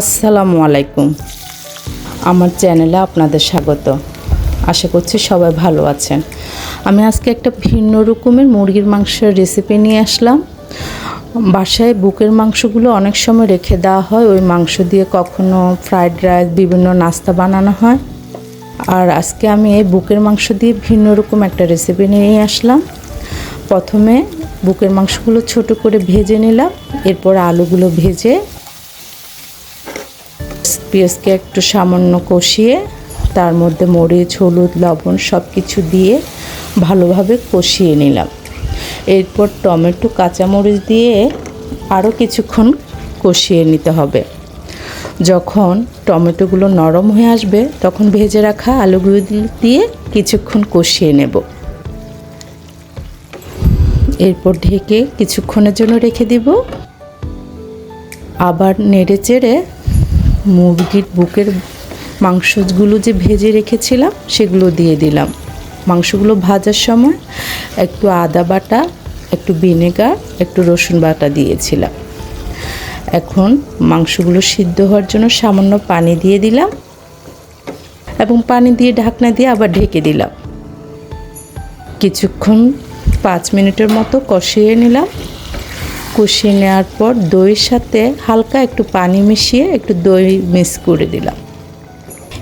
আসসালামু আলাইকুম। আমার চ্যানেলে আপনাদের স্বাগত। আশা করছি সবাই ভালো আছেন। আমি আজকে একটা ভিন্ন রকমের মুরগির মাংসের রেসিপি নিয়ে আসলাম। বাসায় বুকের মাংসগুলো অনেক সময় রেখে দেওয়া হয়। ওই মাংস দিয়ে কখনো ফ্রাইড রাইস বিভিন্ন নাস্তা বানানো হয়। আর আজকে আমি এই বুকের মাংস দিয়ে ভিন্ন রকম একটা রেসিপি নিয়ে আসলাম। প্রথমে বুকের মাংসগুলো ছোট করে ভেজে নিলাম। এরপর আলুগুলো ভেজে পেঁয়াজকে একটু সামান্য কষিয়ে, তার মধ্যে মরিচ, হলুদ, লবণ সব কিছু দিয়ে ভালোভাবে কষিয়ে নিলাম। এরপর টমেটো, কাঁচামরিচ দিয়ে আরও কিছুক্ষণ কষিয়ে নিতে হবে। যখন টমেটোগুলো নরম হয়ে আসবে, তখন ভেজে রাখা আলুগুলো দিয়ে কিছুক্ষণ কষিয়ে নেব। এরপর ঢেকে কিছুক্ষণের জন্য রেখে দিব। আবার নেড়ে চেড়ে মুরগির বুকের মাংসগুলো যে ভেজে রেখেছিলাম, সেগুলো দিয়ে দিলাম। মাংসগুলো ভাজার সময় একটু আদা বাটা, একটু ভিনেগার, একটু রসুন বাটা দিয়েছিলাম। এখন মাংসগুলো সিদ্ধ হওয়ার জন্য সামান্য পানি দিয়ে দিলাম এবং পানি দিয়ে ঢাকনা দিয়ে আবার ঢেকে দিলাম। কিছুক্ষণ পাঁচ মিনিটের মতো কষিয়ে নিলাম। কষিয়ে নেওয়ার পর দইয়ের সাথে হালকা একটু পানি মিশিয়ে একটু দই মিক্স করে দিলাম।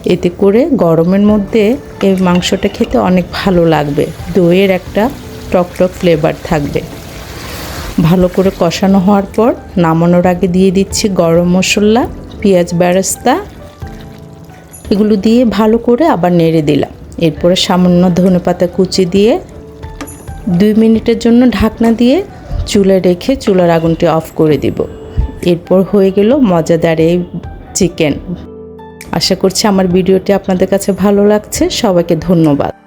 এতে করে গরমের মধ্যে এই মাংসটা খেতে অনেক ভালো লাগবে। দইয়ের একটা টক টক ফ্লেভার থাকবে। ভালো করে কষানো হওয়ার পর নামানোর আগে দিয়ে দিচ্ছি গরম মশলা, পেঁয়াজ বেরেস্তা। এগুলো দিয়ে ভালো করে আবার নেড়ে দিলাম। এরপরে সামান্য ধনেপাতা কুচি দিয়ে দুই মিনিটের জন্য ঢাকনা দিয়ে চুলে রেখে চুলার আগুনটি অফ করে দিব। এরপর হয়ে গেল মজাদার এই চিকেন। আশা করছি আমার ভিডিওটি আপনাদের কাছে ভালো লাগছে। সবাইকে ধন্যবাদ।